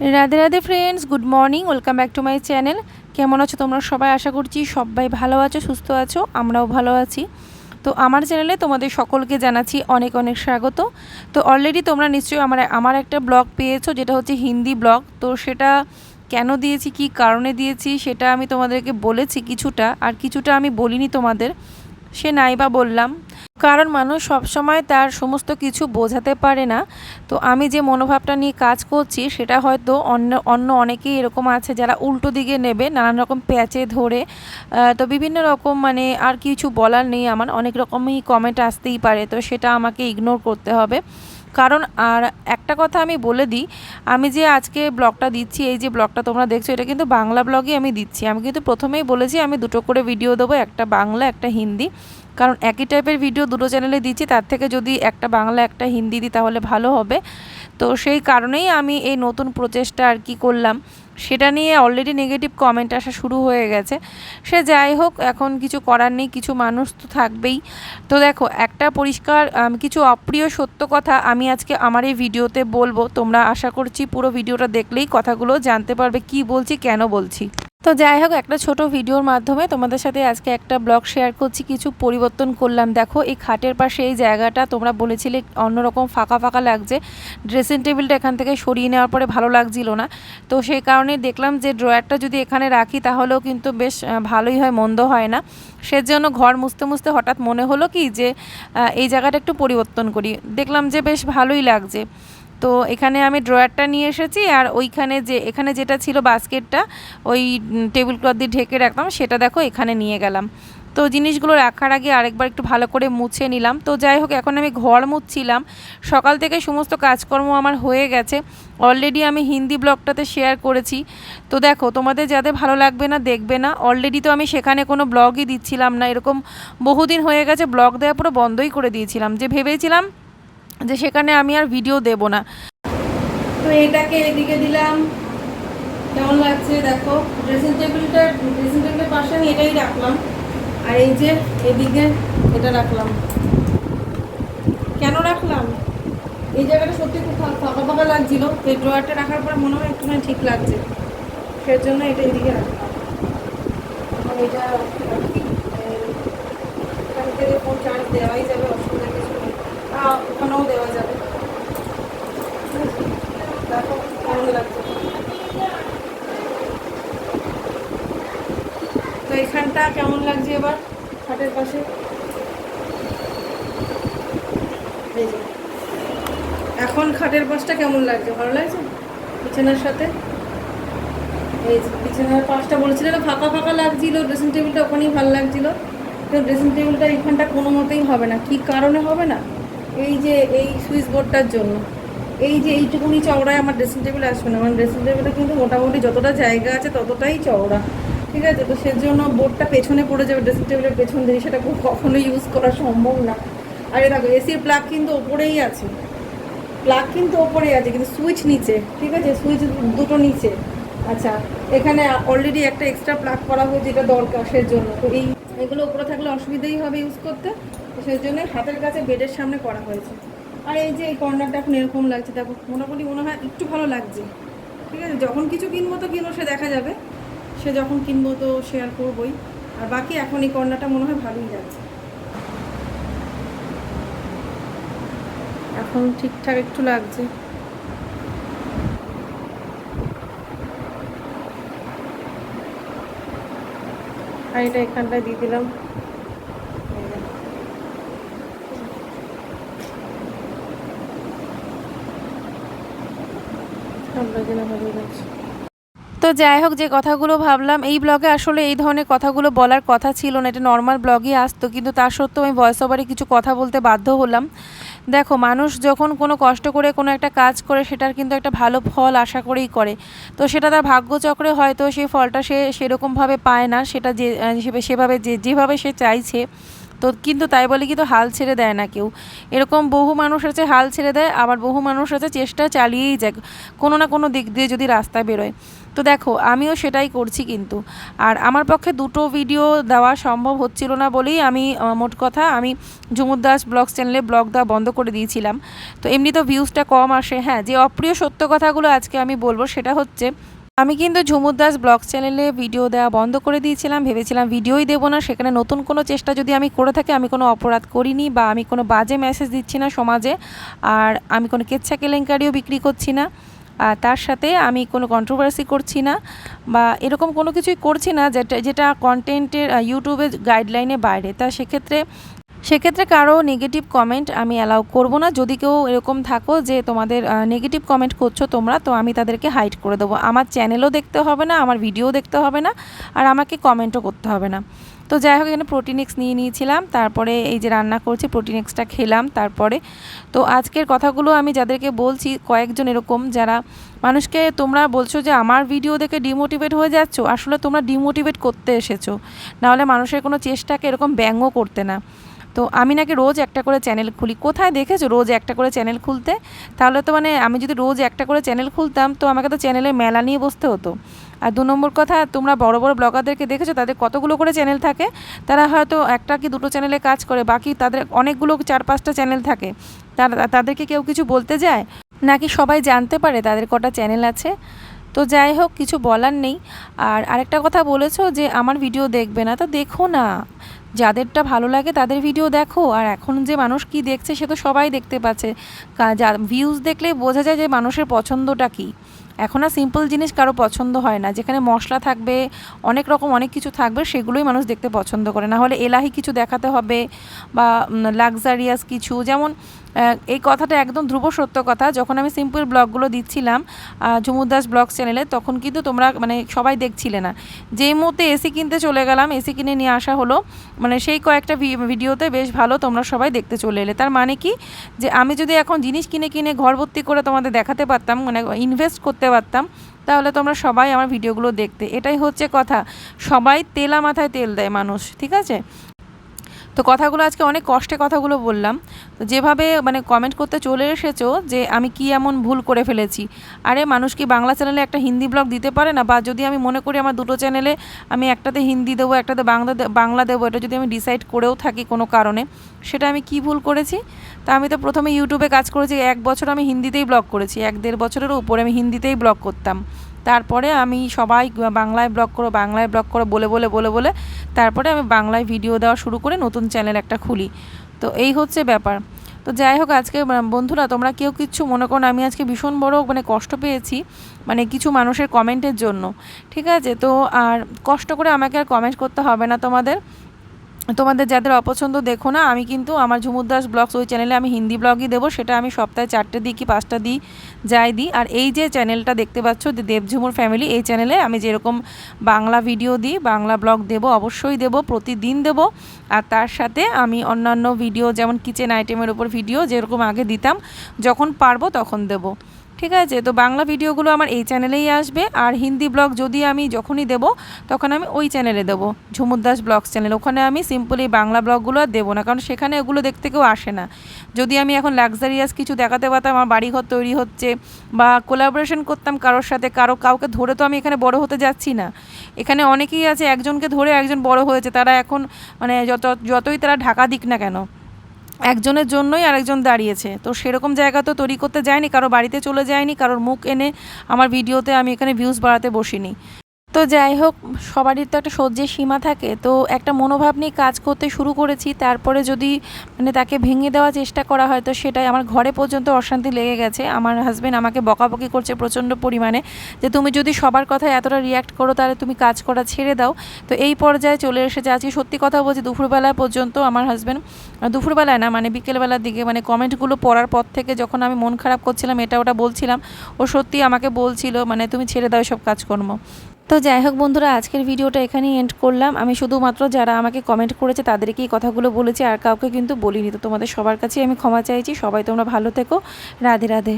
Radhe Radhe friends good morning welcome back to my channel কেমন আছো তোমরা সবাই? আশা করছি সবাই ভালো আছো, সুস্থ আছো, আমরাও ভালো আছি। তো আমার চ্যানেলে তোমাদের সকলকে জানাচ্ছি অনেক অনেক স্বাগত। তো অলরেডি তোমরা নিশ্চয়ই আমার আমার একটা ব্লগ পেয়েছ, যেটা হচ্ছে হিন্দি ব্লগ তো সেটা কেন দিয়েছি, কি কারণে দিয়েছি, সেটা আমি তোমাদেরকে বলেছি কিছুটা। আর কিছুটা আমি বলিনি তোমাদের। সে নাই বা বললাম। কারণ মানুষ সবসময় তার সমস্ত কিছু বোঝাতে পারে না। তো আমি যে মনোভাবটা নিয়ে কাজ করছি, সেটা হয়তো অন্য অন্য অনেকেই এরকম আছে যারা উল্টো দিকে নেবে, নানান রকম প্যাচে ধরে। তো বিভিন্ন রকম মানে আর কিছু বলার নেই। আমার অনেক রকমই কমেন্ট আসতেই পারে। তো সেটা আমাকে ইগনোর করতে হবে। কারণ আর একটা কথা আমি বলে দিই, আমি যে আজকে ব্লগটা দিচ্ছি, এই যে ব্লগটা তোমরা দেখছ, এটা কিন্তু বাংলা ব্লগই আমি দিচ্ছি। আমি কিন্তু প্রথমেই বলেছি আমি দুটো করে ভিডিও দেবো, একটা বাংলা, একটা হিন্দি। কারণ একই টাইপের ভিডিও দুটো চ্যানেলে দিচ্ছি, তার থেকে যদি একটা বাংলা, একটা হিন্দি দিই তাহলে ভালো হবে। তো সেই কারণেই আমি এই নতুন প্রচেষ্টা আর কি করলাম। সেটা নিয়ে অলরেডি নেগেটিভ কমেন্ট আসা শুরু হয়ে গেছে। সে যাই হোক, এখন কিছু করার নেই, কিছু মানুষ তো থাকবেই। তো দেখো, একটা পরিষ্কার কিছু অপ্রিয় সত্য কথা আমি আজকে আমার এই ভিডিওতে বলব। তোমরা আশা করছি পুরো ভিডিওটা দেখলেই কথাগুলো জানতে পারবে, কি বলছি, কেন বলছি। তো যাই হোক, একটা ছোট ভিডিওর মাধ্যমে তোমাদের সাথে আজকে একটা ব্লগ শেয়ার করছি। কিছু পরিবর্তন করলাম। দেখো, এই খাটের পাশে এই জায়গাটা তোমরা বলেছিলে অন্যরকম ফাঁকা ফাঁকা লাগছে। ড্রেসিং টেবিলটা এখান থেকে সরিয়ে নেওয়ার পরে ভালো লাগছিল না। তো সেই কারণে দেখলাম যে ড্রয়ারটা যদি এখানে রাখি, তাহলেও কিন্তু বেশ ভালোই হয়, মন্দ হয় না। সেজন্য ঘর মুছতে মুছতে হঠাৎ মনে হলো কি যে এই জায়গাটা একটু পরিবর্তন করি। দেখলাম যে বেশ ভালোই লাগছে। তো এখানে আমি ড্রয়ারটা নিয়ে এসেছি আর ওইখানে যে, এখানে যেটা ছিল বাস্কেটটা, ওই টেবিল ক্লথ দিয়ে ঢেকে রাখতাম সেটা দেখো এখানে নিয়ে গেলাম। তো জিনিসগুলো রাখার আগে আরেকবার একটু ভালো করে মুছে নিলাম। তো যাই হোক, এখন আমি ঘর মুছছিলাম। সকাল থেকে সমস্ত কাজকর্ম আমার হয়ে গেছে। অলরেডি আমি হিন্দি ব্লগটাতে শেয়ার করেছি। তো দেখো, তোমাদের যাদের ভালো লাগবে না, দেখবে না। অলরেডি তো আমি সেখানে কোনো ব্লগই দিচ্ছিলাম না। এরকম বহুদিন হয়ে গেছে, ব্লগ দেওয়া পুরো বন্ধই করে দিয়েছিলাম। যে ভেবেছিলাম যে সেখানে আমি আর ভিডিও দেব না। তো এটাকে এদিকে দিলাম। কেমন লাগছে দেখো। ড্রেসিং টেবিলটা ড্রেসিং টেবিলের পাশে আমি এটাই রাখলাম। আর এই যে এদিকে এটা রাখলাম। কেন রাখলাম? এই জায়গাটা সত্যি খুব ফাঁকা ফাঁকা লাগছিল। তো এই ড্রয়ারটা রাখার পরে মনে হয় একটুখানি ঠিক লাগছে। সেই জন্য এটা এদিকে রাখলাম। এটা ফোন চার্জ দেওয়াই যাবে আহ, দেওয়া যাবে? দেখো কেমন লাগছে? তো এখানটা কেমন লাগছে এবার খাটের পাশে? এখন খাটের পাশটা কেমন লাগছে? ভালো লাগছে? বিছানার সাথে? এই বিছানার পাশটা বলেছিল না ফাঁকা ফাঁকা লাগছিল ড্রেসিং টেবিলটা ওখানেই ভালো লাগছিল। তো ড্রেসিং টেবিলটা এইখানটা কোনো মতেই হবে না। কি কারণে হবে না? এই যে, এই সুইচ বোর্ডটার জন্য। এই যে, এইটুকুনি চওড়ায় আমার ড্রেসিং টেবিল আসবে না। আমার ড্রেসিং টেবিলে কিন্তু মোটামুটি যতটা জায়গা আছে, ততটাই চওড়া। ঠিক আছে? তো সেজন্য বোর্ডটা পেছনে পড়ে যাবে ড্রেসিং টেবিলের পেছন দিয়ে। সেটা খুব কখনো ইউজ করা সম্ভব না। আর দেখো এসির প্লাগ কিন্তু ওপরেই আছে। প্লাগ কিন্তু ওপরে আছে, কিন্তু সুইচ নিচে। ঠিক আছে? সুইচ দুটো নিচে। আচ্ছা এখানে অলরেডি একটা এক্সট্রা প্লাগ করা হয়েছে, যেটা দরকার সের জন্য তো এই, এগুলো ওপরে থাকলে অসুবিধাই হবে ইউজ করতে। সেই জন্য হাতের কাছে বেডের সামনে করা হয়েছে। আর এই যে এই কর্নারটা এখন এরকম লাগছে, দেখো, মোটামুটি মনে হয় একটু ভালো লাগছে। ঠিক আছে, যখন কিছু কিনবো তো কিনবো, সে দেখা যাবে। সে যখন কিনবো তো শেয়ার করবোই। আর বাকি এখন এই কর্নারটা মনে হয় ভালোই লাগছে। এখন ঠিকঠাক একটু লাগছে। আর এটা এখানটায় দিয়ে দিলাম এই যে। ঠান্ডা জেনে ভালোই লাগছে তো যাই হোক, যে কথাগুলো ভাবলাম, এই ব্লগে আসলে এই ধরনের কথাগুলো বলার কথা ছিল না। এটা নর্মাল ব্লগই আসতো, কিন্তু তার সত্ত্বেও আমি ভয়েস ওভারে কিছু কথা বলতে বাধ্য হলাম। দেখো, মানুষ যখন কোনো কষ্ট করে কোনো একটা কাজ করে, সেটার কিন্তু একটা ভালো ফল আশা করেই করে। তো সেটা তার ভাগ্যচক্রে হয়তো সেই ফলটা সে সেরকমভাবে পায় না, সেটা যে সেভাবে যে যেভাবে সে চাইছে। তো কিন্তু তাই বলে কিন্তু হাল ছেড়ে দেয় না কেউ। এরকম বহু মানুষ আছে, হাল ছেড়ে দেয়, আবার বহু মানুষ আছে চেষ্টা চালিয়েই যায় কোনো না কোনো দিক দিয়ে যদি রাস্তায় বেরোয়। তো দেখো, আমিও সেটাই করছি কিন্তু। আর আমার পক্ষে দুটো ভিডিও দেওয়া সম্ভব হচ্ছিল না বলেই আমি মোট কথা আমি ঝুমুর দাস ব্লগস চ্যানেলে ব্লগ দেওয়া বন্ধ করে দিয়েছিলাম। তো এমনি তো ভিউজটা কম আসে। হ্যাঁ যে অপ্রিয় সত্য কথাগুলো আজকে আমি বলব সেটা হচ্ছে আমি কিন্তু ঝুমুর দাস ব্লগ চ্যানেলে ভিডিও দেওয়া বন্ধ করে দিয়েছিলাম, ভেবেছিলাম ভিডিওই দেবো না, সেখানে নতুন কোনো চেষ্টা যদি আমি করে থাকি, আমি কোনো অপরাধ করিনি বা আমি কোনো বাজে মেসেজ দিচ্ছি না সমাজে, আর আমি কোনো কেচ্ছা কেলেঙ্কারিও বিক্রি করছি না, আর তার সাথে আমি কোনো কন্ট্রোভার্সি করছি না বা এরকম কোনো কিছুই করছি না যেটা যেটা কন্টেন্টের ইউটিউবের গাইডলাইনে বাইরে। তা সেক্ষেত্রে সেক্ষেত্রে কারও নেগেটিভ কমেন্ট আমি অ্যালাউ করব না। যদি কেউ এরকম থাকো যে তোমাদের নেগেটিভ কমেন্ট করছ তোমরা, তো আমি তাদেরকে হাইড করে দেবো। আমার চ্যানেলও দেখতে হবে না, আমার ভিডিও দেখতে হবে না, আর আমাকে কমেন্টও করতে হবে না। তো যাই হোক, এখানে প্রোটিনেক্স নিয়ে নিয়েছিলাম, তারপরে এই যে রান্না করছি প্রোটিনেক্সটা খেলাম তারপরে। তো আজকের কথাগুলো আমি যাদেরকে বলছি, কয়েকজন এরকম যারা, মানুষকে তোমরা বলছো যে আমার ভিডিও দেখে ডিমোটিভেট হয়ে যাচ্ছ, আসলে তোমরা ডিমোটিভেট করতে এসেছ। নাহলে মানুষের কোনো চেষ্টাকে এরকম ব্যঙ্গ করতে না। তো আমি নাকি রোজ একটা করে চ্যানেল খুলি। কোথায় দেখেছ রোজ একটা করে চ্যানেল খুলতে? তাহলে তো মানে আমি যদি রোজ একটা করে চ্যানেল খুলতাম, তো আমাকে তো চ্যানেলে মেলা নিয়ে বসতে হতো। আর দু নম্বর কথা, তোমরা বড় বড় ব্লগারদেরকে দেখেছ? তাদের কতগুলো করে চ্যানেল থাকে? তারা হয়তো একটা কি দুটো চ্যানেলে কাজ করে, বাকি তাদের অনেকগুলো চার পাঁচটা চ্যানেল থাকে। তারা, তাদেরকে কেউ কিছু বলতে যায়? নাকি সবাই জানতে পারে তাদের কটা চ্যানেল আছে? তো যাই হোক, কিছু বলার নেই। আর আরেকটা কথা বলেছ যে, আমার ভিডিও দেখবে না। তো দেখো না। যাদেরটা ভালো লাগে তাদের ভিডিও দেখো। আর এখন যে মানুষ কি দেখছে সে তো সবাই দেখতে পাচ্ছে। ভিউজ দেখলে বোঝা যায় যে মানুষের পছন্দটা কী। এখন আর সিম্পল জিনিস কারও পছন্দ হয় না। যেখানে মশলা থাকবে, অনেক রকম অনেক কিছু থাকবে, সেগুলোই মানুষ দেখতে পছন্দ করে। না হলে এলাহি কিছু দেখাতে হবে বা লাক্সারিয়াস কিছু। যেমন এই কথাটা একদম ধ্রুব সত্য কথা। যখন আমি সিম্পল ব্লগগুলো দিচ্ছিলাম ঝুমুর দাস ব্লগ চ্যানেলে তখন কিন্তু তোমরা মানে সবাই দেখছিলে না। যেই মুহূর্তে এসি কিনতে চলে গেলাম এসি কিনে নিয়ে আসা হলো মানে সেই কয়েকটা ভিডিওতে বেশ ভালো তোমরা সবাই দেখতে চলে এলে। তার মানে কি? যে আমি যদি এখন জিনিস কিনে কিনে ঘর ভর্তি করে তোমাদের দেখাতে পারতাম মানে ইনভেস্ট করতে পারতাম, তাহলে তোমরা সবাই আমার ভিডিওগুলো দেখতে। এটাই হচ্ছে কথা। সবাই তেলা মাথায় তেল দেয় মানুষ, ঠিক আছে? তো কথাগুলো আজকে অনেক কষ্টে কথাগুলো বললাম। তো যেভাবে মানে কমেন্ট করতে চলে এসেছ যে আমি কি এমন ভুল করে ফেলেছি, আরে মানুষ কি বাংলা চ্যানেলে একটা হিন্দি ব্লগ দিতে পারে না? বা যদি আমি মনে করি আমার দুটো চ্যানেলে আমি একটাতে হিন্দি দেবো, একটাতে বাংলা বাংলা দেবো, এটা যদি আমি ডিসাইড করেও থাকি কোনো কারণে, সেটা আমি কি ভুল করেছি? তা আমি তো প্রথমে ইউটিউবে কাজ করেছি, এক বছর আমি হিন্দিতেই ব্লগ করেছি, এক দেড় বছরের উপরে আমি হিন্দিতেই ব্লগ করতাম। তারপরে আমি সবাই বাংলায় ব্লগ করো, বাংলায় ব্লগ করো, বলে বলে বলে বলে তারপরে আমি বাংলায় ভিডিও দেওয়া শুরু করে নতুন চ্যানেল একটা খুলি। তো এই হচ্ছে ব্যাপার। তো যাই হোক, আজকে বন্ধুরা তোমরা কেউ কিচ্ছু মনে করো আমি আজকে ভীষণ বড় মানে কষ্ট পেয়েছি মানে কিছু মানুষের কমেন্টের জন্য। ঠিক আছে? তো আর কষ্ট করে আমাকে আর কমেন্ট করতে হবে না তোমাদের। তোমাদের যাদের অপছন্দ দেখো না, আমি কিন্তু আমার ঝুমুর দাস ব্লগস ওই চ্যানেলে আমি হিন্দি ব্লগই দেবো, সেটা আমি সপ্তাহে চারটে দিই কি পাঁচটা দিই, যাই দিই। আর এই যে চ্যানেলটা দেখতে পাচ্ছ, যে দেবঝুমুর ফ্যামিলি এই চ্যানেলে আমি যেরকম বাংলা ভিডিও দিই, বাংলা ব্লগ দেবো, অবশ্যই দেবো, প্রতিদিন দেবো। আর তার সাথে আমি অন্যান্য ভিডিও যেমন কিচেন আইটেমের উপর ভিডিও যেরকম আগে দিতাম, যখন পারব তখন দেবো। ঠিক আছে? তো বাংলা ভিডিওগুলো আমার এই চ্যানেলেই আসবে। আর হিন্দি ব্লগ যদি আমি যখনই দেবো, তখন আমি ওই চ্যানেলে দেবো। Jhumur Das vlogs channel. ওখানে আমি সিম্পলি বাংলা ব্লগগুলো আর দেবো না, কারণ সেখানে এগুলো দেখতে কেউ আসে না। যদি আমি এখন লাক্সারিয়াস কিছু দেখাতে পারতাম, আমার বাড়িঘর তৈরি হচ্ছে বা কোলাবোরেশন করতাম কারোর সাথে, কারও কাউকে ধরে তো আমি এখানে বড় হতে যাচ্ছি না। এখানে অনেকেই আছে, একজনকে ধরে একজন বড় হয়েছে। তারা এখন মানে যত যতই তারা ঢাকা দিক না কেন একজনের জন্যই আরেকজন দাঁড়িয়েছে। তো সেরকম জায়গা তো তৈরি করতে যায়নি, কারও বাড়িতে চলে যায়নি, কারোর মুখ এনে আমার ভিডিওতে আমি এখানে ভিউজ বাড়াতে বসিনি। তো যাই হোক, সবারই তো একটা সহ্যের সীমা থাকে। তো একটা মনোভাব নিয়ে কাজ করতে শুরু করেছি। তারপরে যদি মানে তাকে ভেঙে দেওয়ার চেষ্টা করা হয়, তো সেটাই আমার ঘরে পর্যন্ত অশান্তি লেগে গেছে। আমার হাজব্যান্ড আমাকে বকাবকি করছে প্রচণ্ড পরিমাণে যে, তুমি যদি সবার কথায় এতটা রিয়াক্ট করো, তাহলে তুমি কাজ করা ছেড়ে দাও। তো এই পর্যায়ে চলে এসেছে। আজকে সত্যি কথা বলছি, দুপুরবেলা পর্যন্ত আমার হাজব্যান্ড দুপুরবেলায় না মানে বিকেলবেলার দিকে মানে কমেন্টগুলো পড়ার পর থেকে যখন আমি মন খারাপ করছিলাম, এটা ওটা বলছিলাম, ও সত্যি আমাকে বলছিল মানে তুমি ছেড়ে দাও সব কাজকর্ম। তো যাই হোক বন্ধুরা, আজকের ভিডিওটা এখানেই এন্ড করলাম। আমি শুধুমাত্র যারা আমাকে কমেন্ট করেছে তাদেরকেই কথাগুলো বলেছি, আর কাউকে কিন্তু বলিনি। তো তোমাদের সবার কাছেই আমি ক্ষমা চাইছি। সবাই তোমরা ভালো থেকো। রাধে রাধে।